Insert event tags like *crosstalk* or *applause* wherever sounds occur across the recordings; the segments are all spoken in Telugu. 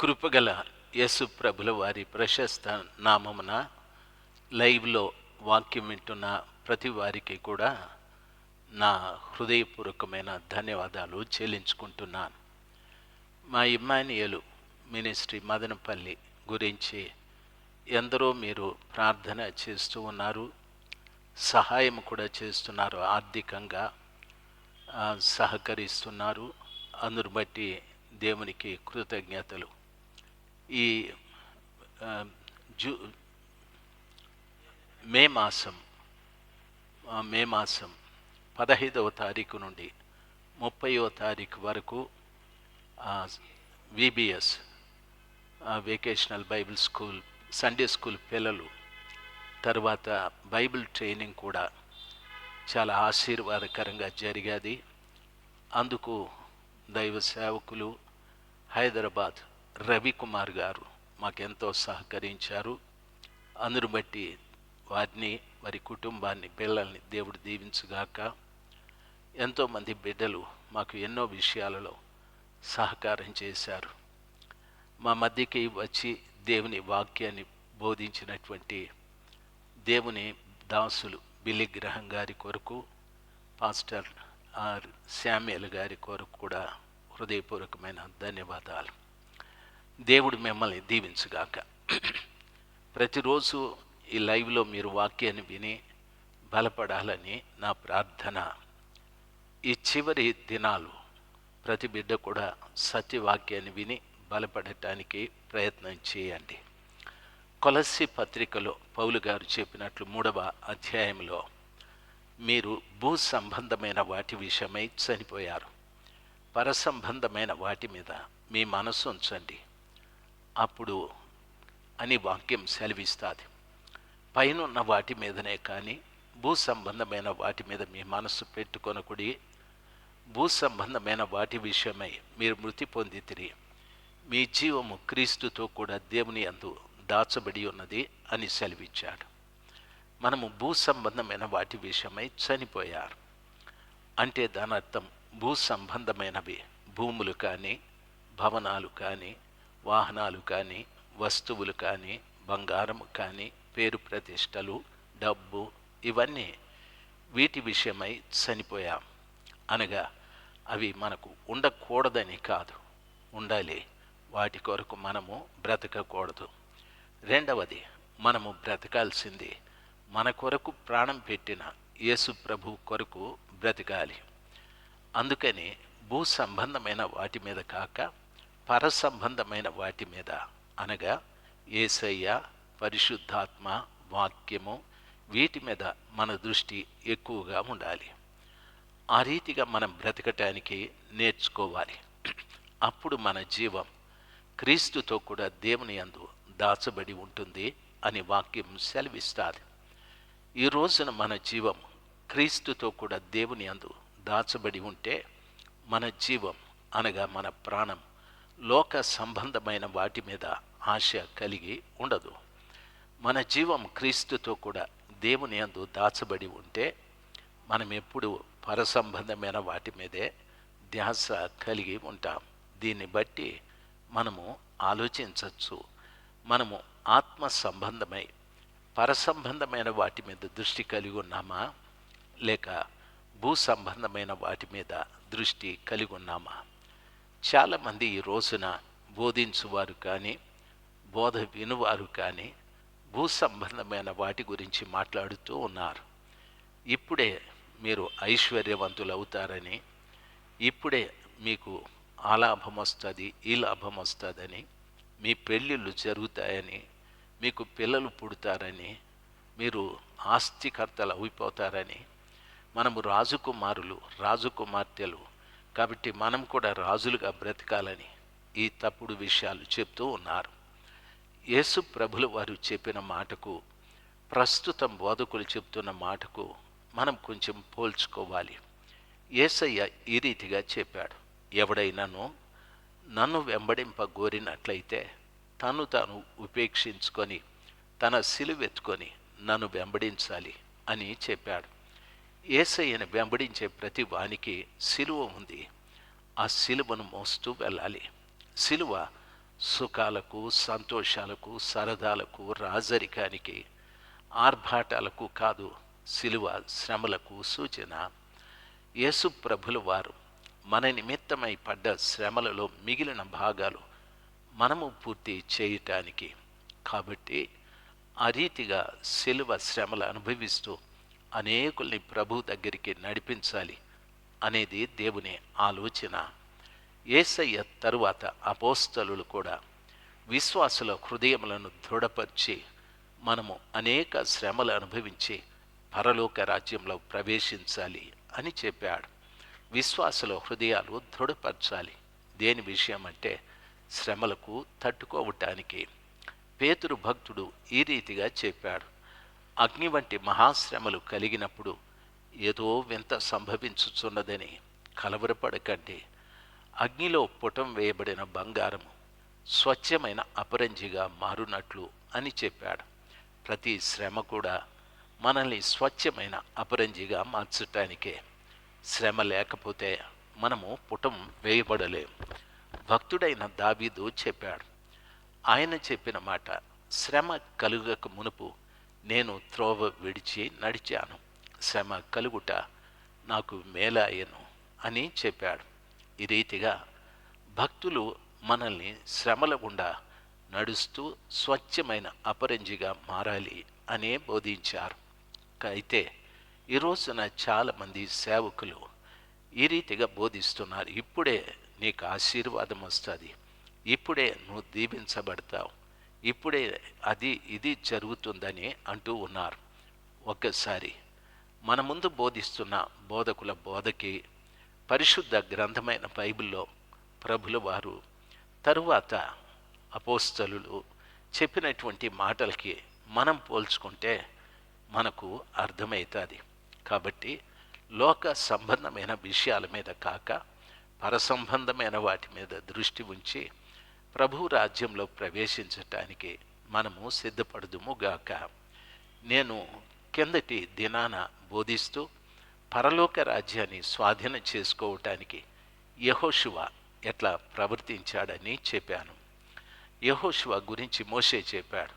కృపగల యేసు ప్రభుల వారి ప్రశస్త నామమున లైవ్లో వాక్యం వింటున్న ప్రతి వారికి కూడా నా హృదయపూర్వకమైన ధన్యవాదాలు చెల్లించుకుంటున్నాను. మా ఇమ్మానియలు మినిస్ట్రీ మదనపల్లి గురించి ఎందరో మీరు ప్రార్థన చేస్తూ ఉన్నారు సహాయం కూడా చేస్తున్నారు ఆర్థికంగా సహకరిస్తున్నారు. అందును బట్టి దేవునికి కృతజ్ఞతలు. ఈ జూ మే మాసం మే మాసం పదహైదవ తారీఖు నుండి ముప్పైవ తారీఖు వరకు VBS vacation Bible school Sunday school పిల్లలు తర్వాత బైబిల్ ట్రైనింగ్ కూడా చాలా ఆశీర్వాదకరంగా జరిగేది. అందుకు దైవ సేవకులు హైదరాబాద్ రవికుమార్ గారు మాకెంతో సహకరించారు. అందును బట్టి వారిని వారి కుటుంబాన్ని పిల్లల్ని దేవుడు దీవించుగాక. ఎంతోమంది బిడ్డలు మాకు ఎన్నో విషయాలలో సహకారం చేశారు. మా మధ్యకి వచ్చి దేవుని వాక్యాన్ని బోధించినటువంటి దేవుని దాసులు బిలిగ్రహం గారి కొరకు పాస్టర్ ఆర్ శామ్యుల్ గారి కొరకు కూడా హృదయపూర్వకమైన ధన్యవాదాలు. దేవుడు మిమ్మల్ని దీవించుగాక. ప్రతిరోజు ఈ లైవ్లో మీరు వాక్యాన్ని విని బలపడాలని నా ప్రార్థన. ఈ చివరి దినాలు ప్రతి బిడ్డ కూడా సత్యవాక్యాన్ని విని బలపడటానికి ప్రయత్నం చేయండి. కొలసి పత్రికలో పౌలు గారు చెప్పినట్లు మూడవ అధ్యాయంలో మీరు భూ సంబంధమైన వాటి విషయమై చనిపోయారు. పరసంబంధమైన వాటి మీద మీ మనస్సు ఉంచండి. అప్పుడు అని వాక్యం సెలవిస్తుంది. పైనున్న వాటి మీదనే కానీ భూ సంబంధమైన వాటి మీద మీ మనస్సు పెట్టుకొనకుడి భూ సంబంధమైన వాటి విషయమై మీరు మృతి పొందితిరి మీ జీవము క్రీస్తుతో కూడా దేవుని అందు దాచబడి ఉన్నది అని సెలవిచ్చాడు. మనము భూ సంబంధమైన వాటి విషయమై చనిపోయారు. అంటే దాని అర్థం భూ సంబంధమైనవి భూములు కానీ భవనాలు కానీ వాహనాలు కానీ వస్తువులు కానీ బంగారం కానీ పేరు ప్రతిష్టలు డబ్బు ఇవన్నీ వీటి విషయమై చనిపోయాం. అనగా అవి మనకు ఉండకూడదని కాదు. ఉండాలి. వాటి కొరకు మనము బ్రతకకూడదు. రెండవది మనము బ్రతకాల్సింది. మన కొరకు ప్రాణం పెట్టిన యేసు ప్రభు కొరకు బ్రతకాలి. అందుకని భూ సంబంధమైన వాటి మీద కాక పర సంబంధమైన వాటి మీద అనగా ఏసయ్య పరిశుద్ధాత్మ వాక్యము వీటి మీద మన దృష్టి ఎక్కువగా ఉండాలి. ఆ రీతిగా మనం బ్రతకటానికి నేర్చుకోవాలి. అప్పుడు మన జీవం క్రీస్తుతో కూడా దేవుని యందు దాచబడి ఉంటుంది అని వాక్యం సెలవిస్తుంది. ఈ రోజున మన జీవం క్రీస్తుతో కూడా దేవుని యందు దాచబడి ఉంటే మన జీవం అనగా మన ప్రాణం లోక సంబంధమైన వాటి మీద ఆశ కలిగి ఉండదు. మన జీవం క్రీస్తుతో కూడా దేవుని అందు దాచబడి ఉంటే మనం ఎప్పుడు పరసంబంధమైన వాటి మీదే ధ్యాస కలిగి ఉంటాం. దీన్ని బట్టి మనము ఆలోచించవచ్చు మనము ఆత్మ సంబంధమై పరసంబంధమైన వాటి మీద దృష్టి కలిగి ఉన్నామా? లేక భూ సంబంధమైన వాటి మీద దృష్టి కలిగి ఉన్నామా చాలామంది ఈ రోజున బోధించువారు కానీ బోధ వినువారు కానీ భూ సంబంధమైన వాటి గురించి మాట్లాడుతూ ఉన్నారు. ఇప్పుడే మీరు ఐశ్వర్యవంతులు అవుతారని ఇప్పుడే మీకు ఆ లాభం వస్తుంది ఈ లాభం వస్తుందని మీ పెళ్ళిళ్ళు జరుగుతాయని మీకు పిల్లలు పుడతారని మీరు ఆస్తికర్తలు అయిపోతారని మనము రాజుకుమారులు రాజకుమార్తెలు కాబట్టి మనం కూడా రాజులుగా బ్రతకాలని ఈ తప్పుడు విషయాలు చెప్తూ ఉన్నారు. యేసు ప్రభులు వారు చెప్పిన మాటకు ప్రస్తుతం బోధకులు చెప్తున్న మాటకు మనం కొంచెం పోల్చుకోవాలి. యేసయ్య ఈ రీతిగా చెప్పాడు. ఎవడైనాను నన్ను వెంబడింప గోరినట్లయితే తను తాను ఉపేక్షించుకొని తన సిలువెత్తుకొని నన్ను వెంబడించాలి అని చెప్పాడు. ఏసయ్యను వెంబడించే ప్రతి వానికి సిలువ ఉంది. ఆ సిలువను మోస్తూ వెళ్ళాలి. సిలువ సుఖాలకు సంతోషాలకు సరదాలకు రాజరికానికి ఆర్భాటాలకు కాదు సిలువ శ్రమలకు సూచన. యేసు ప్రభుల వారు మన నిమిత్తమై పడ్డ శ్రమలలో మిగిలిన భాగాలు మనము పూర్తి చేయటానికి. కాబట్టి ఆ రీతిగా సిలువ శ్రమలు అనుభవిస్తూ అనేకుల్ని ప్రభు దగ్గరికి నడిపించాలి అనేది దేవుని ఆలోచన. ఏసయ్య తరువాత అపోస్తలులు కూడా విశ్వాసుల హృదయములను దృఢపరిచి మనము అనేక శ్రమలు అనుభవించి పరలోక రాజ్యంలో ప్రవేశించాలి అని చెప్పాడు. విశ్వాసుల హృదయాలు దృఢపరచాలి. దేని విషయం అంటే శ్రమలకు తట్టుకోవటానికి. పేతురు భక్తుడు ఈ రీతిగా చెప్పాడు. అగ్ని వంటి మహాశ్రమలు కలిగినప్పుడు ఏదో వింత సంభవించుచున్నదని కలవరపడకండి. అగ్నిలో పుటం వేయబడిన బంగారము స్వచ్ఛమైన అపరంజిగా మారునట్లు అని చెప్పాడు. ప్రతి శ్రమ కూడా మనల్ని స్వచ్ఛమైన అపరంజిగా మార్చటానికే. శ్రమ లేకపోతే మనము పుటం వేయబడలేం. భక్తుడైన దావీదు చెప్పాడు. ఆయన చెప్పిన మాట శ్రమ కలుగక మునుపు నేను త్రోవ విడిచి నడిచాను. శ్రమ కలుగుట నాకు మేలాయను అని చెప్పాడు. ఈ రీతిగా భక్తులు మనల్ని శ్రమల గుండా నడుస్తూ స్వచ్ఛమైన అపరంజిగా మారాలి అనే బోధించారు. అయితే ఈ రోజున చాలామంది సేవకులు ఈ రీతిగా బోధిస్తున్నారు. ఇప్పుడే నీకు ఆశీర్వాదం వస్తుంది. ఇప్పుడే నువ్వు దీవించబడతావు. ఇప్పుడే అది ఇది జరుగుతుందని అంటూ ఉన్నారు. ఒక్కసారి మన ముందు బోధిస్తున్న బోధకుల బోధకి పరిశుద్ధ గ్రంథమైన బైబిల్లో ప్రభుల వారు తరువాత అపోస్తలు చెప్పినటువంటి మాటలకి మనం పోల్చుకుంటే మనకు అర్థమవుతుంది కాబట్టి లోక సంబంధమైన విషయాల మీద కాక పరసంబంధమైన వాటి మీద దృష్టి ఉంచి ప్రభు రాజ్యంలో ప్రవేశించటానికి మనము సిద్ధపడదుము గాక. నేను కిందటి దినాన బోధిస్తూ పరలోక రాజ్యాన్ని స్వాధీనం చేసుకోవటానికి యహోశివ ఎట్లా ప్రవర్తించాడని చెప్పాను. యహోశివ గురించి మోసే చెప్పాడు.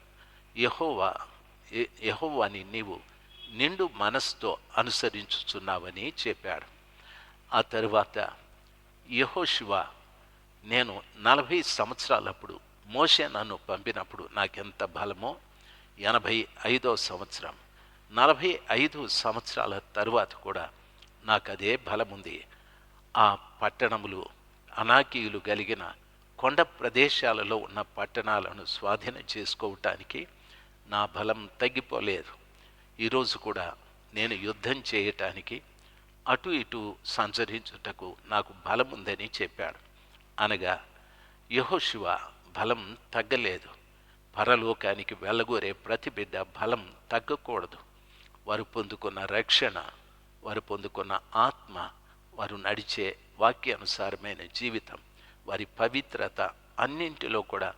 యహోవా యహోవాని నీవు నిండు మనస్తో అనుసరించుచున్నావని చెప్పాడు. ఆ తరువాత యహోశివ నేను నలభై సంవత్సరాలప్పుడు మోసే నన్ను పంపినప్పుడు నాకెంత బలమో? ఎనభై ఐదో సంవత్సరం. నలభై ఐదు సంవత్సరాల తరువాత కూడా నాకు అదే బలముంది. ఆ పట్టణములు అనాకీయులు కలిగిన కొండ ప్రదేశాలలో ఉన్న పట్టణాలను స్వాధీనం చేసుకోవటానికి నా బలం తగ్గిపోలేదు. ఈరోజు కూడా నేను యుద్ధం చేయటానికి అటు ఇటు సంచరించుటకు నాకు బలం ఉందని చెప్పాడు. అనగా యహోశివ బలం తగ్గలేదు. పరలోకానికి వెళ్ళగోరే ప్రతి బిడ్డ బలం తగ్గకూడదు. వారు పొందుకున్న రక్షణ వారు పొందుకున్న ఆత్మ వారు నడిచే వాక్యానుసారమైన జీవితం వారి పవిత్రత అన్నింటిలో కూడా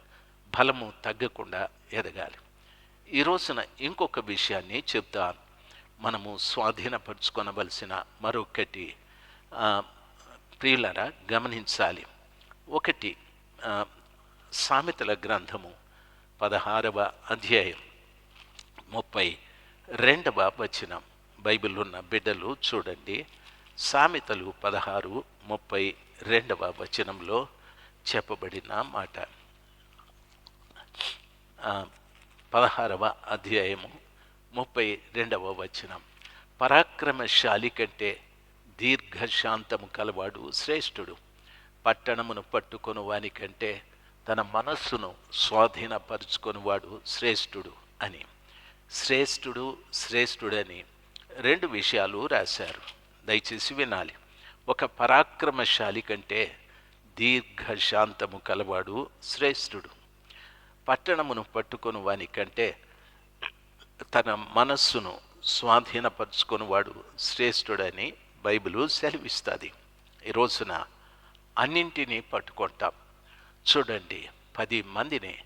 బలము తగ్గకుండా ఎదగాలి. ఈ రోజున ఇంకొక విషయాన్ని చెప్తాను. మనము స్వాధీనపరుచుకొనవలసిన మరొకటి ప్రియులరా గమనించాలి. ఒకటి సామెతల గ్రంథము పదహారవ అధ్యాయం ముప్పై రెండవ వచనం. బైబిల్ ఉన్న బిడ్డలు చూడండి. సామెతలు పదహారు ముప్పై రెండవ వచనంలో చెప్పబడిన మాట. పదహారవ అధ్యాయము ముప్పై రెండవ వచనం. పరాక్రమశాలి కంటే దీర్ఘశాంతము కలవాడు శ్రేష్ఠుడు. పట్టణమును పట్టుకొని వాని కంటే తన మనస్సును స్వాధీనపరుచుకొనివాడు శ్రేష్ఠుడు అని. శ్రేష్ఠుడు శ్రేష్ఠుడని రెండు విషయాలు రాశారు. దయచేసి వినాలి. ఒక పరాక్రమశాలి కంటే దీర్ఘశాంతము కలవాడు శ్రేష్ఠుడు. పట్టణమును పట్టుకొని వాని కంటే తన మనస్సును స్వాధీనపరుచుకునివాడు శ్రేష్ఠుడని బైబిలు సెలవిస్తుంది. ఈ రోజున అన్నింటినీ పట్టుకుంటాం చూడండి పది మందిని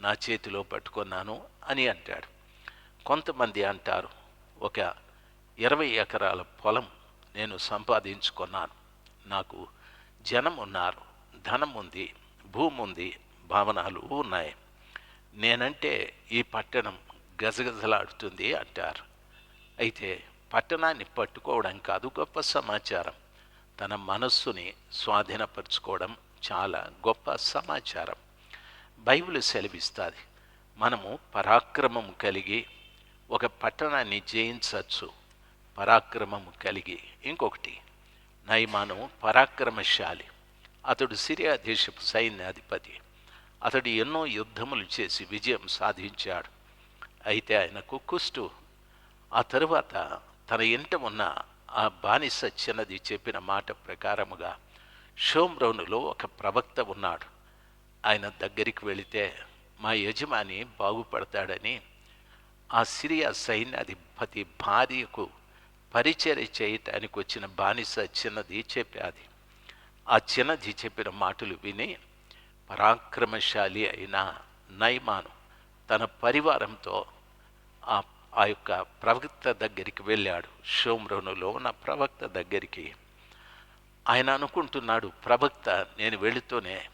నా చేతిలో పట్టుకున్నాను అని అంటాడు. కొంతమంది అంటారు ఒక ఇరవై ఎకరాల పొలం నేను సంపాదించుకున్నాను. నాకు జనం ఉన్నారు ధనం ఉంది భూమి ఉంది భావనలు ఉన్నాయి. నేనంటే ఈ పట్టణం గజగజలాడుతుంది అంటారు. అయితే పట్టణాన్ని పట్టుకోవడం కాదు గొప్ప సమాచారం. తన మనస్సుని స్వాధీనపరచుకోవడం చాలా గొప్ప సమాచారం. బైబిల్ సెలవిస్తుంది మనము పరాక్రమం కలిగి ఒక పట్టణాన్ని జయించవచ్చు. పరాక్రమం కలిగి ఇంకొకటి నైమానం పరాక్రమశాలి. అతడు సిరియా దేశపు సైన్యాధిపతి. అతడు ఎన్నో యుద్ధములు చేసి విజయం సాధించాడు. అయితే ఆయనకు కుష్టు. ఆ తరువాత తన ఇంట ఉన్న ఆ బానిస చిన్నది చెప్పిన మాట ప్రకారముగా షోమ్రౌనులో ఒక ప్రవక్త ఉన్నాడు. ఆయన దగ్గరికి వెళితే మా యజమాని బాగుపడతాడని ఆ సిరియా సైన్యాధిపతి భార్యకు పరిచర్య చేయటానికి వచ్చిన బానిస చిన్నది చెప్పాది. ఆ చిన్నది చెప్పిన మాటలు విని పరాక్రమశాలి అయిన నైమాను తన పరివారంతో ఆ ఆ యొక్క ప్రవక్త దగ్గరికి వెళ్ళాడు. షోమ్రోనులో ఉన్న ప్రవక్త దగ్గరికి. ఆయన అనుకుంటున్నాడు ప్రవక్త నేను వెళుతూనే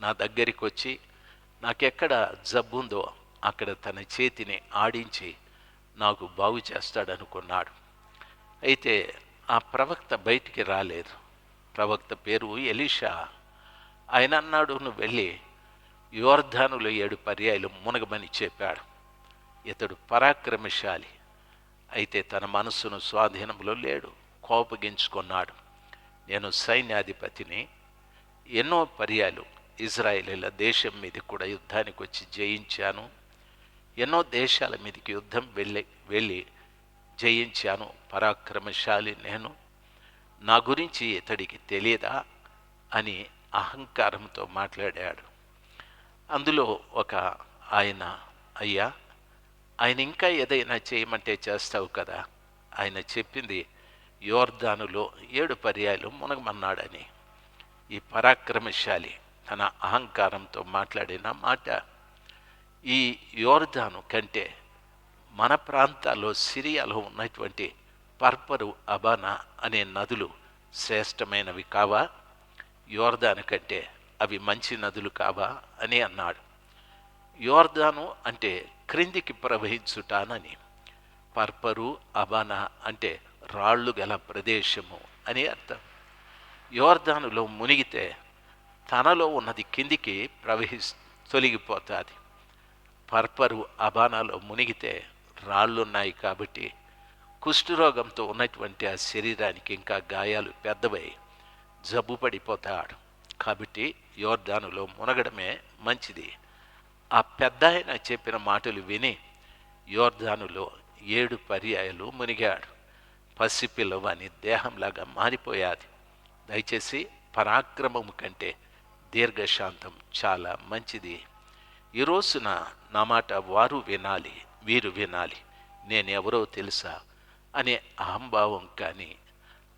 నా దగ్గరికి వచ్చి నాకెక్కడ జబ్బుందో అక్కడ తన చేతిని ఆడించి నాకు బాగు చేస్తాడనుకున్నాడు. అయితే ఆ ప్రవక్త బయటికి రాలేదు. ప్రవక్త పేరు ఎలీషా. ఆయన అన్నాడు నువ్వు వెళ్ళి యోర్ధానులో ఏడు పర్యాయాలు మునగమని చెప్పాడు. ఇతడు పరాక్రమశాలి. అయితే తన మనస్సును స్వాధీనంలో లేడు కోపగించుకున్నాడు. నేను సైన్యాధిపతిని ఎన్నో పర్యాలు ఇజ్రాయేలీల దేశం మీద కూడా యుద్ధానికి వచ్చి జయించాను. ఎన్నో దేశాల మీదకి యుద్ధం వెళ్ళి వెళ్ళి జయించాను. పరాక్రమశాలి నేను. నా గురించి ఇతడికి తెలియదా అని అహంకారంతో మాట్లాడాడు. అందులో ఒక ఆయన అయ్యా ఆయన ఇంకా ఏదైనా చేయమంటే చేస్తావు కదా? ఆయన చెప్పింది యోర్ధానులో ఏడు పర్యాయాలు మునగమన్నాడని. ఈ పరాక్రమశాలి తన అహంకారంతో మాట్లాడిన మాట ఈ యోర్ధాను కంటే మన ప్రాంతాల్లో సిరియాలో ఉన్నటువంటి పర్పరు అబానా అనే నదులు శ్రేష్టమైనవి కావా? యోర్ధాను కంటే అవి మంచి నదులు కావా? అని అన్నాడు. యోర్ధాను అంటే క్రిందికి ప్రవహించుటానని. పర్పరు అబాన అంటే రాళ్ళు గల ప్రదేశము అని అర్థం. యోర్దానులో మునిగితే తనలో ఉన్నది కిందికి ప్రవహి తొలగిపోతుంది. పర్పరు అబానాలో మునిగితే రాళ్ళున్నాయి కాబట్టి కుష్ఠరోగంతో ఉన్నటువంటి ఆ శరీరానికి ఇంకా గాయాలు పెద్దవై జబ్బు పడిపోతాడు. కాబట్టి యోర్దానులో మునగడమే మంచిది. ఆ పెద్ద ఆయన చెప్పిన మాటలు విని యోర్దానులో ఏడు పర్యాయాలు మునిగాడు పసిపిల్లవాని దేహంలాగా మారిపోయాది. దయచేసి పరాక్రమము కంటే దీర్ఘశాంతం చాలా మంచిది. ఈ రోజున నా మాట వారు వినాలి వీరు వినాలి నేను ఎవరో తెలుసా? అనే అహంభావం కానీ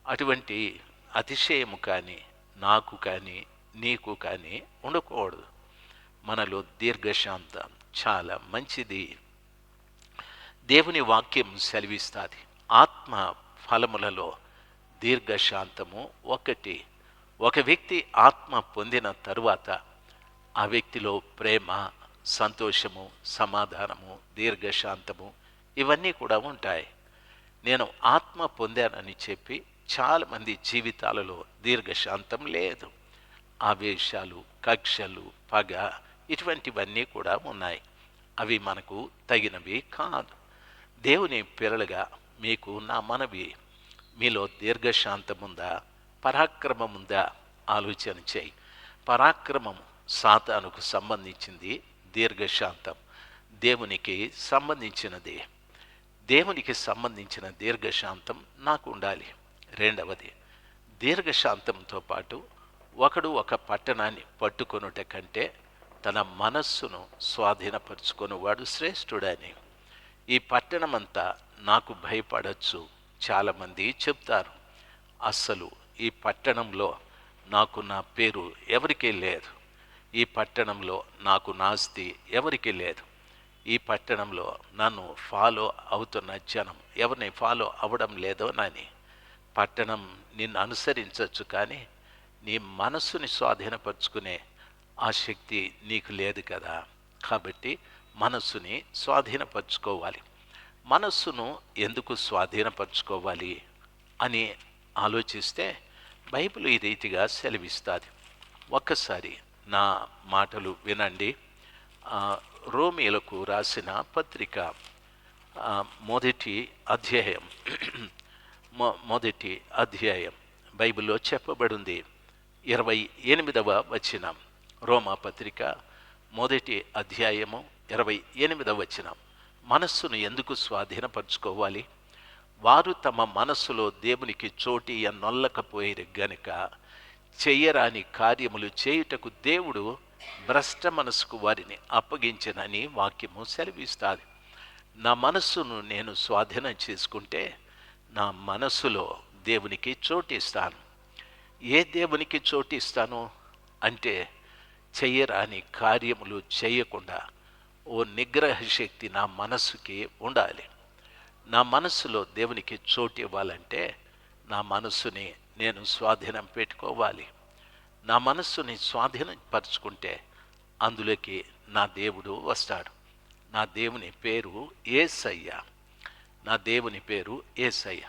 అటువంటి అతిశయము కానీ నాకు కానీ నీకు కానీ ఉండకూడదు. మనలో దీర్ఘశాంతం చాలా మంచిది. దేవుని వాక్యం సెలవిస్తుంది. ఆత్మ ఫలములలో దీర్ఘశాంతము ఒకటి. ఒక వ్యక్తి ఆత్మ పొందిన తరువాత ఆ వ్యక్తిలో ప్రేమ సంతోషము సమాధానము దీర్ఘశాంతము ఇవన్నీ కూడా ఉంటాయి. నేను ఆత్మ పొందానని చెప్పి చాలామంది జీవితాలలో దీర్ఘశాంతం లేదు. ఆవేశాలు కక్షలు పగ ఇటువంటివన్నీ కూడా ఉన్నాయి. అవి మనకు తగినవి కాదు. దేవుని పిల్లలుగా మీకు నా మనవి మీలో దీర్ఘశాంతముందా? పరాక్రమముందా? ఆలోచన చేయి. పరాక్రమం సాతానుకు సంబంధించింది దీర్ఘశాంతం. దేవునికి సంబంధించినది. దేవునికి సంబంధించిన దీర్ఘశాంతం నాకు ఉండాలి. రెండవది దీర్ఘశాంతంతో పాటు ఒకడు ఒక పట్టణాన్ని పట్టుకొనుట కంటే తన మనస్సును స్వాధీనపరుచుకునేవాడు శ్రేష్ఠుడని. ఈ పట్టణమంతా నాకు భయపడచ్చు చాలామంది చెప్తారు. అస్సలు ఈ పట్టణంలో నాకు నా పేరు ఎవరికీ లేదు. ఈ పట్టణంలో నాకు నాస్తి ఎవరికీ లేదు. ఈ పట్టణంలో నన్ను ఫాలో అవుతున్న జనం ఎవరిని ఫాలో అవ్వడం లేదో నని. పట్టణం నిన్ను అనుసరించవచ్చు కానీ నీ మనస్సుని స్వాధీనపరుచుకునే ఆ శక్తి నీకు లేదు కదా. కాబట్టి మనస్సుని స్వాధీనపరచుకోవాలి. మనస్సును ఎందుకు స్వాధీనపరచుకోవాలి అని ఆలోచిస్తే బైబిల్ ఈ రీతిగా సెలవిస్తుంది. ఒక్కసారి నా మాటలు వినండి. రోమిలకు రాసిన పత్రిక మొదటి అధ్యాయం. *clears throat* మొ- మొదటి అధ్యాయం. బైబిల్లో చెప్పబడింది. ఇరవై ఎనిమిదవ వచనం. రోమా పత్రిక మొదటి అధ్యాయము ఇరవై ఎనిమిదవ వచనం. మనస్సును ఎందుకు స్వాధీనపరచుకోవాలి? వారు తమ మనస్సులో దేవునికి చోటి ఎన్నొల్లకపోయిరు గనుక చెయ్యరాని కార్యములు చేయుటకు దేవుడు భ్రష్ట మనసుకు వారిని అప్పగించనని వాక్యము సెలవిస్తుంది. నా మనస్సును నేను స్వాధీనం చేసుకుంటే నా మనస్సులో దేవునికి చోటిస్తాను. ఏ దేవునికి చోటిస్తాను? అంటే చెయ్యరాని కార్యములు చేయకుండా ఓ నిగ్రహ శక్తి నా మనస్సుకి ఉండాలి. నా మనస్సులో దేవునికి చోటు ఇవ్వాలంటే నా మనస్సుని నేను స్వాధీనం పెట్టుకోవాలి. నా మనస్సుని స్వాధీనం పరుచుకుంటే అందులోకి నా దేవుడు వస్తాడు. నా దేవుని పేరు ఏసయ్య. నా దేవుని పేరు ఏసయ్య.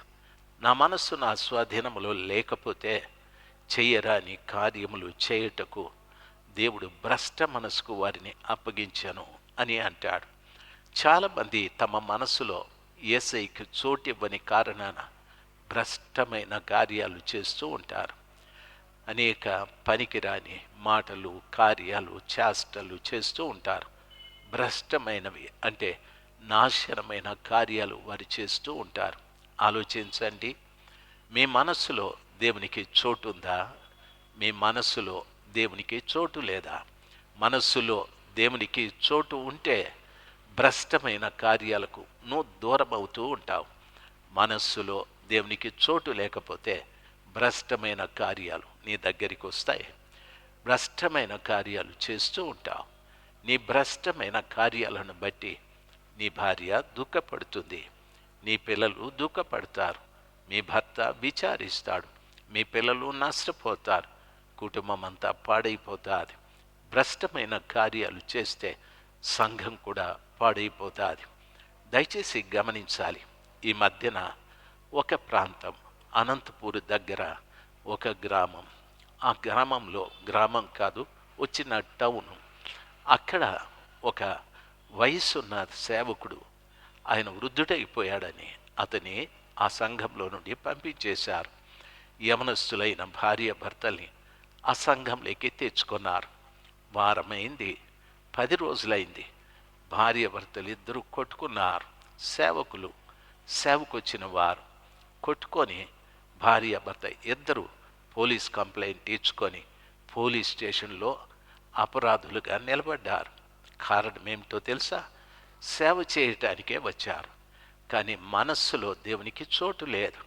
నా మనస్సు నా స్వాధీనములో లేకపోతే చెయ్యరాని కార్యములు చేయుటకు దేవుడు భ్రష్ట మనసుకు వారిని అప్పగించాను అని అంటాడు. చాలామంది తమ మనసులో ఏసైకి చోటివ్వని కారణాన భ్రష్టమైన కార్యాలు చేస్తూ ఉంటారు. అనేక పనికిరాని మాటలు కార్యాలు చేష్టలు చేస్తూ ఉంటారు. భ్రష్టమైనవి అంటే నాశనమైన కార్యాలు వారు చేస్తూ ఉంటారు. ఆలోచించండి. మీ మనస్సులో దేవునికి చోటు ఉందా? మీ మనస్సులో దేవునికి చోటు లేదా? మనస్సులో దేవునికి చోటు ఉంటే భ్రష్టమైన కార్యాలకు నువ్వు దూరం అవుతూ ఉంటావు. మనస్సులో దేవునికి చోటు లేకపోతే భ్రష్టమైన కార్యాలు నీ దగ్గరికి వస్తాయి. భ్రష్టమైన కార్యాలు చేస్తూ ఉంటావు. నీ భ్రష్టమైన కార్యాలను బట్టి నీ భార్య దుఃఖపడుతుంది. నీ పిల్లలు దుఃఖపడతారు. మీ భర్త విచారిస్తాడు. మీ పిల్లలు నష్టపోతారు. కుటుంబం అంతా పాడైపోతుంది. భ్రష్టమైన కార్యాలు చేస్తే సంఘం కూడా పాడైపోతుంది. దయచేసి గమనించాలి ఈ మధ్యన ఒక ప్రాంతం అనంతపూర్ దగ్గర ఒక గ్రామం. ఆ గ్రామంలో గ్రామం కాదు వచ్చిన టౌన్. అక్కడ ఒక వయసున్న సేవకుడు ఆయన వృద్ధుడైపోయాడని అతని ఆ సంఘంలో నుండి పంపించేశారు. యమనస్తులైన భార్య భర్తల్ని ఆ సంఘంలోకి తెచ్చుకున్నారు. వారమైంది పది రోజులైంది. భార్య భర్తలు ఇద్దరు కొట్టుకున్నారు. సేవకులు సేవకొచ్చిన వారు కొట్టుకొని భార్య భర్త ఇద్దరు పోలీస్ కంప్లైంట్ ఇచ్చుకొని పోలీస్ స్టేషన్లో అపరాధులుగా నిలబడ్డారు. కారణం ఏమిటో తెలుసా? సేవ చేయటానికే వచ్చారు. కానీ మనస్సులో దేవునికి చోటు లేదు.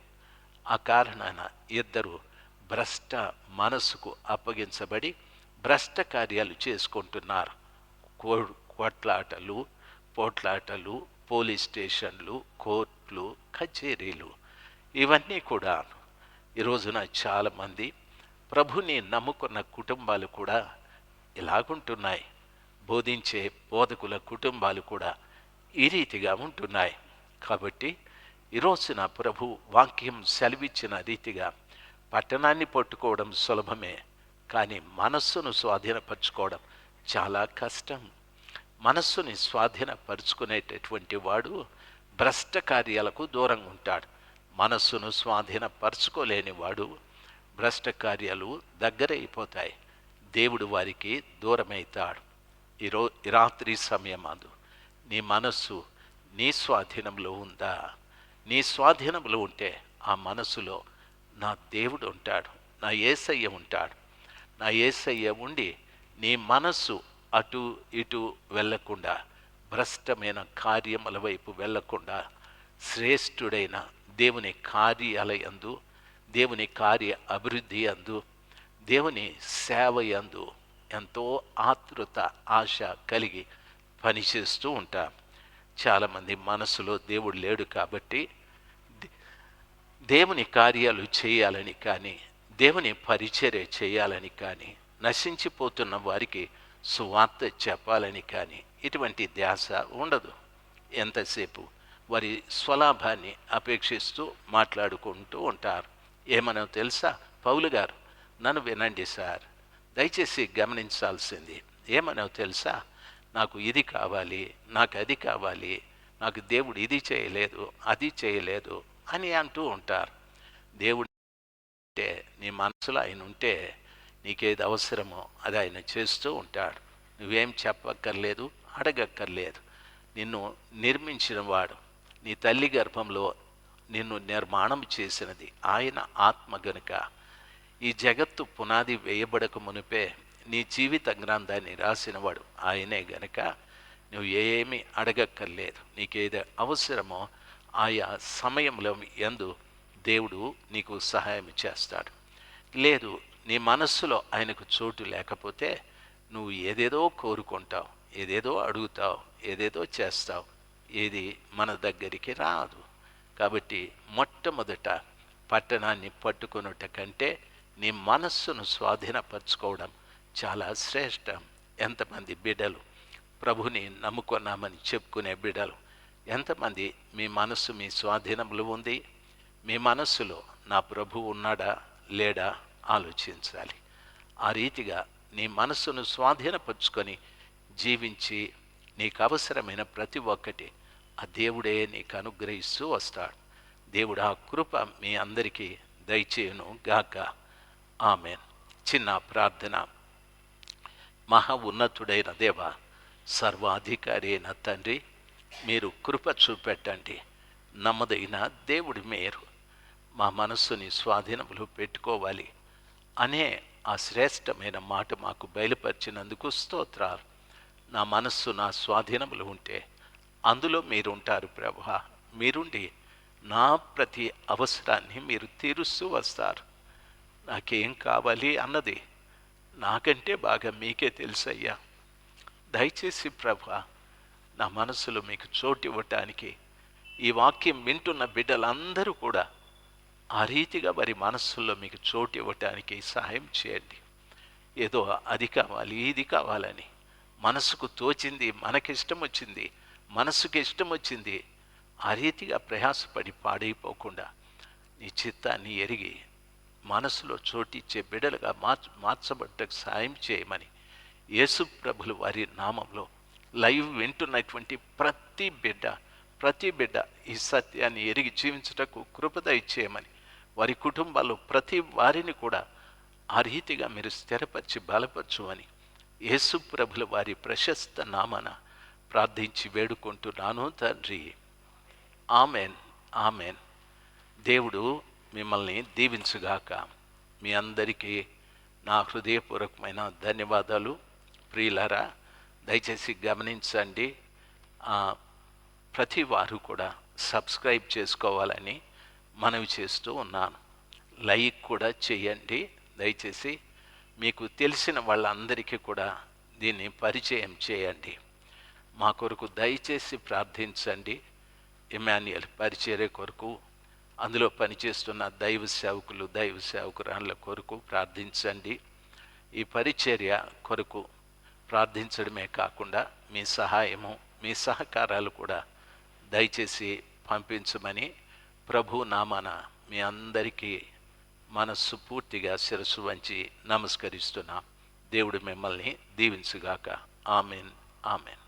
ఆ కారణాన ఇద్దరు భ్రష్ట మనసుకు అప్పగించబడి భ్రష్ట కార్యాలు చేసుకుంటున్నారు. కో- కొట్లాటలు పోట్లాటలు పోలీస్ స్టేషన్లు కోర్టులు కచేరీలు ఇవన్నీ కూడా ఈరోజున చాలామంది ప్రభుని నమ్ముకున్న కుటుంబాలు కూడా ఇలాగుంటున్నాయి. బోధించే బోధకుల కుటుంబాలు కూడా ఈ రీతిగా ఉంటున్నాయి. కాబట్టి ఈ రోజున ప్రభు వాక్యం సెలవిచ్చిన రీతిగా పట్టణాన్ని పట్టుకోవడం సులభమే కానీ మనస్సును స్వాధీనపరచుకోవడం చాలా కష్టం. మనస్సుని స్వాధీనపరుచుకునేటటువంటి వాడు భ్రష్ట కార్యాలకు దూరంగా ఉంటాడు. మనస్సును స్వాధీనపరచుకోలేని వాడు భ్రష్ట కార్యాలు దగ్గరైపోతాయి దేవుడు వారికి దూరమవుతాడు ఈరో రాత్రి సమయం అది. నీ మనస్సు నీ స్వాధీనంలో ఉందా? నీ స్వాధీనంలో ఉంటే ఆ మనస్సులో నా దేవుడు ఉంటాడు నా ఏసయ్య ఉంటాడు. నా ఏసయ్య ఉండి నీ మనస్సు అటు ఇటు వెళ్ళకుండా భ్రష్టమైన కార్యముల వైపు వెళ్ళకుండా శ్రేష్ఠుడైన దేవుని కార్యాలయందు దేవుని కార్య అభివృద్ధి అందు దేవుని సేవ యందు ఎంతో ఆతృత ఆశ కలిగి పనిచేస్తూ ఉంటాం. చాలామంది మనసులో దేవుడు లేడు కాబట్టి దేవుని కార్యాలు చేయాలని కానీ దేవుని పరిచర్య చేయాలని కానీ నశించిపోతున్న వారికి సువార్త చెప్పాలని కానీ ఇటువంటి ధ్యాస ఉండదు. ఎంతసేపు వారి స్వలాభాన్ని అపేక్షిస్తూ మాట్లాడుకుంటూ ఉంటారు. ఏమనో తెలుసా? పౌలు గారు నన్ను వినండి సార్ దయచేసి గమనించాల్సింది. ఏమనో తెలుసా? నాకు ఇది కావాలి నాకు అది కావాలి నాకు దేవుడు ఇది చేయలేదు అది చేయలేదు అని అంటూ ఉంటారు. దేవుడు అంటే నీ మనసులో ఆయన ఉంటే నీకేది అవసరమో అది ఆయన చేస్తూ ఉంటాడు. నువ్వేం చెప్పక్కర్లేదు అడగక్కర్లేదు. నిన్ను నిర్మించిన వాడు నీ తల్లి గర్భంలో నిన్ను నిర్మాణం చేసినది ఆయన ఆత్మ గనుక. ఈ జగత్తు పునాది వేయబడక మునిపే నీ జీవిత గ్రంథాన్ని రాసినవాడు ఆయనే గనక. నువ్వు ఏమీ అడగక్కర్లేదు నీకేది అవసరమో ఆయా సమయంలో ఎందు దేవుడు నీకు సహాయం చేస్తాడు. లేదు నీ మనస్సులో ఆయనకు చోటు లేకపోతే నువ్వు ఏదేదో కోరుకుంటావు ఏదేదో అడుగుతావు ఏదేదో చేస్తావు. ఏది మన దగ్గరికి రాదు. కాబట్టి మొట్టమొదట పట్టణాన్ని పట్టుకొనుట కంటే నీ మనస్సును స్వాధీనపరచుకోవడం చాలా శ్రేష్టం. ఎంతమంది బిడ్డలు ప్రభుని నమ్ముకున్నామని చెప్పుకునే బిడ్డలు ఎంతమంది మీ మనస్సు మీ స్వాధీనంలో ఉంది? మీ మనస్సులో నా ప్రభు ఉన్నాడా? లేడా? ఆలోచించాలి. ఆ రీతిగా నీ మనస్సును స్వాధీనపరుచుకొని జీవించి నీకు అవసరమైన ప్రతి ఒక్కటి ఆ దేవుడే నీకు అనుగ్రహిస్తూ వస్తాడు. దేవుడు ఆ కృప మీ అందరికీ దయచేయును గాక. ఆమె చిన్న ప్రార్థన. మహా ఉన్నతుడైన దేవ సర్వాధికారి అయిన తండ్రి మీరు కృప చూపెట్టండి. నమ్మదైన దేవుడి మేరు. మా మనస్సుని స్వాధీనంలో పెట్టుకోవాలి. అనే ఆ శ్రేష్టమైన మాట మాకు బయలుపరిచినందుకు స్తోత్రాలు. నా మనస్సు నా స్వాధీనములు ఉంటే అందులో మీరు ఉంటారు ప్రభా మీరుండి నా ప్రతి అవసరాన్ని మీరు తీరుస్తూ వస్తారు. నాకేం కావాలి అన్నది నాకంటే బాగా మీకే తెలుసయ్యా. దయచేసి ప్రభా నా మనసులో మీకు చోటు ఇవ్వటానికి ఈ వాక్యం వింటున్న బిడ్డలందరూ కూడా ఆ రీతిగా వారి మనస్సుల్లో మీకు చోటు ఇవ్వటానికి సహాయం చేయండి. ఏదో అది కావాలి ఇది కావాలని మనసుకు తోచింది మనకిష్టం వచ్చింది మనసుకి ఇష్టం వచ్చింది ఆ రీతిగా ప్రయాసపడి పాడైపోకుండా నీ చిత్తాన్ని ఎరిగి మనసులో చోటిచ్చే బిడలుగా మార్చ మార్చబడ్డకు సాయం చేయమని యేసు ప్రభులు వారి నామంలో లైవ్ వింటున్నటువంటి ప్రతి బిడ్డ ప్రతి బిడ్డ ఈ సత్యాన్ని ఎరిగి జీవించుటకు కృపద ఇచ్చేయమని వారి కుటుంబాల్లో ప్రతి వారిని కూడా ఆ రీతిగా మీరు స్థిరపరిచి బలపరచు అని యేసు ప్రభుల వారి ప్రశస్త నామన ప్రార్థించి వేడుకుంటున్నాను తండ్రి. Amen amen. దేవుడు మిమ్మల్ని దీవించుగాక. మీ అందరికీ నా హృదయపూర్వకమైన ధన్యవాదాలు. ప్రియులరా దయచేసి గమనించండి. ప్రతి వారు కూడా సబ్స్క్రైబ్ చేసుకోవాలని మనవి చేస్తూ ఉన్నాను. లైక్ కూడా చేయండి. దయచేసి మీకు తెలిసిన వాళ్ళందరికీ కూడా దీన్ని పరిచయం చేయండి. మా కొరకు దయచేసి ప్రార్థించండి. ఇమాన్యుయల్ పరిచర్య కొరకు అందులో పనిచేస్తున్న దైవ సేవకులు దైవ సేవకురాళ్ళ కొరకు ప్రార్థించండి. ఈ పరిచర్య కొరకు ప్రార్థించడమే కాకుండా మీ సహాయము మీ సహకారాలు కూడా దయచేసి పంపించమని ప్రభు నామాన మీ అందరికీ మనస్సు పూర్తిగా శిరస్సు వంచి నమస్కరిస్తున్నాం. దేవుడు మిమ్మల్ని దీవించుగాక. ఆమెన్. ఆమెన్.